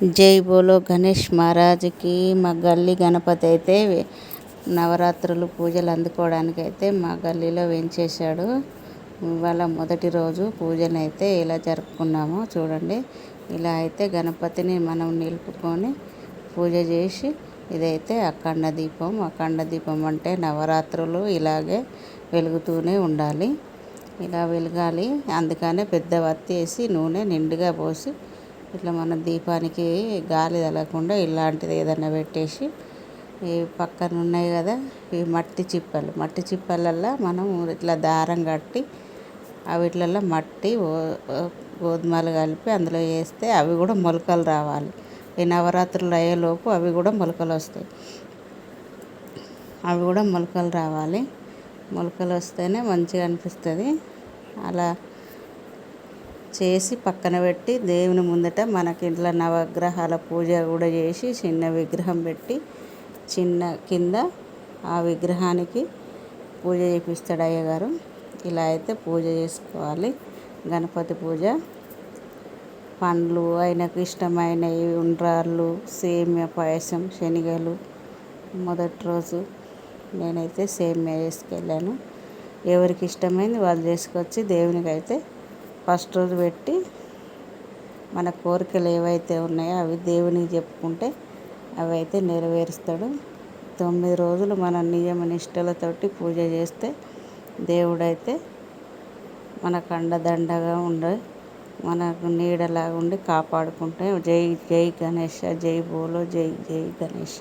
జై బోలో గణేష్ మహారాజ్కి మా గల్లీ గణపతి అయితే నవరాత్రులు పూజలు అందుకోవడానికి అయితే మా గల్లీలో వెంచేశాడు. ఇవాళ మొదటి రోజు పూజను అయితే ఇలా జరుపుకున్నాము. చూడండి ఇలా అయితే గణపతిని మనం నిలుపుకొని పూజ చేసి ఇదైతే అఖండ దీపం. అఖండ దీపం అంటే నవరాత్రులు ఇలాగే వెలుగుతూనే ఉండాలి. ఇలా వెలగాలి. అందుకనే పెద్ద వత్తి వేసి నూనె నిండుగా పోసి ఇట్లా మన దీపానికి గాలి తగలకుండా ఇలాంటిది ఏదైనా పెట్టేసి ఈ పక్కన ఉన్నాయి కదా ఈ మట్టి చిప్పలు. మట్టి చిప్పలల్లో మనం ఇట్లా దారం కట్టి అవిట్లలో మట్టి గోధుమలు కలిపి అందులో వేస్తే అవి కూడా మొలకలు రావాలి. ఈ నవరాత్రులు అయ్యేలోపు అవి కూడా మొలకలు వస్తాయి. అవి కూడా మొలకలు రావాలి. మొలకలు వస్తేనే మంచిగా అనిపిస్తుంది. అలా చేసి పక్కన పెట్టి దేవుని ముందట మనకి ఇంట్లో నవగ్రహాల పూజ కూడా చేసి చిన్న విగ్రహం పెట్టి చిన్న కింద ఆ విగ్రహానికి పూజ చేపిస్తాడు అయ్యగారు. ఇలా అయితే పూజ చేసుకోవాలి. గణపతి పూజ. పండ్లు ఆయనకు ఇష్టమైనవి ఉండ్రాళ్ళు సేమ్య పాయసం శనగలు. మొదటి రోజు నేనైతే సేమ్య చేసుకెళ్ళాను. ఎవరికి ఇష్టమైంది వాళ్ళు చేసుకొచ్చి దేవునికి అయితే ఫస్ట్ రోజు పెట్టి మన కోరికలు ఏవైతే ఉన్నాయో అవి దేవునికి చెప్పుకుంటే అవి అయితే నెరవేరుస్తాడు. తొమ్మిది రోజులు మన నియమ నిష్టలతోటి పూజ చేస్తే దేవుడైతే మనకు అండదండగా ఉండి మనకు నీడలాగా ఉండి కాపాడుకుంటే. జై జై గణేష జై బోలో జై జై గణేష.